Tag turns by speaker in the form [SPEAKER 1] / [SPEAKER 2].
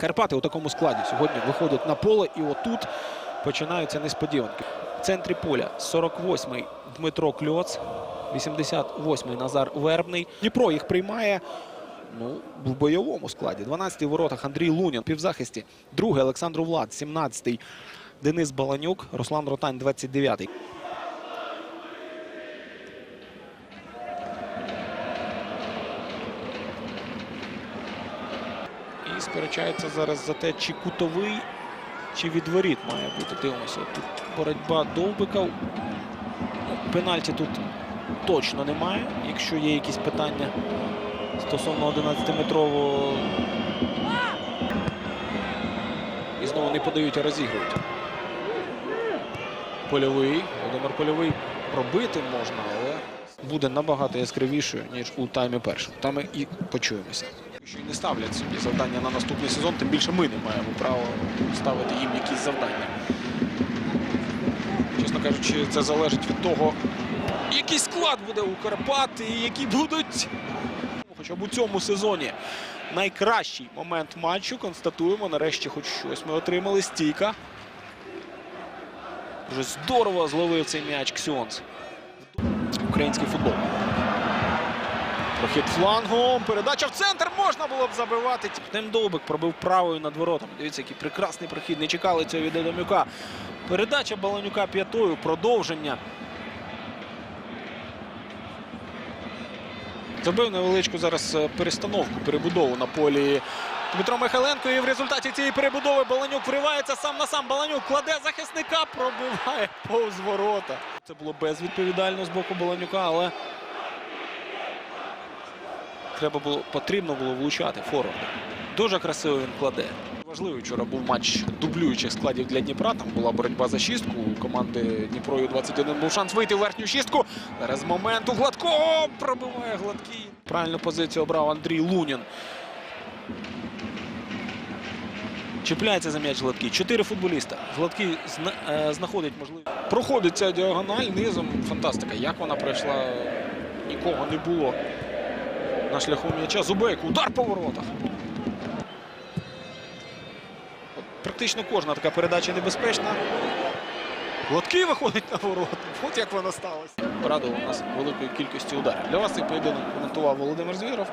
[SPEAKER 1] Карпати у такому складі сьогодні виходять на поле, і отут починаються несподіванки. В центрі поля 48-й Дмитро Кльоц, 88-й Назар Вербний. Дніпро їх приймає. Ну, в бойовому складі. 12-й в воротах Андрій Лунін, півзахисті. Другий Олександр Влад, 17-й Денис Баланюк, Руслан Ротань, 29-й. І сперечається зараз за те, чи кутовий, чи від воріт має бути. Дивимося. Тут боротьба Довбика. Пенальті тут точно немає. Якщо є якісь питання стосовно 11-метрового. І знову не подають, а розігрують. Польовий. Володимир Польовий пробити можна, але буде набагато яскравішою, ніж у таймі першому. Там і почуємося. Якщо й не ставлять собі завдання на наступний сезон, тим більше ми не маємо права ставити їм якісь завдання. Чесно кажучи, це залежить від того, який склад буде у Карпат і які будуть. Хоча б у цьому сезоні найкращий момент матчу. Констатуємо. Нарешті хоч щось ми отримали. Стійка. Дуже здорово зловив цей м'яч Ксьонс. Український футбол. Прохід флангом. Передача в центр можна було б забивати. Тим Довбик пробив правою над воротами. Дивіться, який прекрасний прохід. Не чекали цього від Адамюка. Передача Баланюка п'ятою. Продовження. Зробив невеличку зараз е, перестановку, перебудову на полі Дмитро Михайленко. І в результаті цієї перебудови Баланюк вривається сам на сам. Баланюк кладе захисника, пробиває повз ворота. Це було безвідповідально з боку Баланюка, але треба було, потрібно було влучати форварда. Дуже красиво він кладе. Важливий вчора був матч дублюючих складів для Дніпра. Там була боротьба за шістку. У команди Дніпро Ю-21 був шанс вийти в верхню шістку. Зараз момент у Гладкого пробиває Гладкий. Правильну позицію обрав Андрій Лунін. Чіпляється за м'яч Гладкий. Чотири футболіста. Гладкий зна- е, знаходить можливість. Проходить ця діагональ низом. Фантастика. Як вона пройшла, нікого не було на шляху м'яча. Зубейко. Удар по воротах. Практично кожна така передача небезпечна. Гладкий виходить на ворота. От як воно сталося. Порадував нас великою кількістю ударів. Для вас цей поєдинок коментував Володимир Звіров.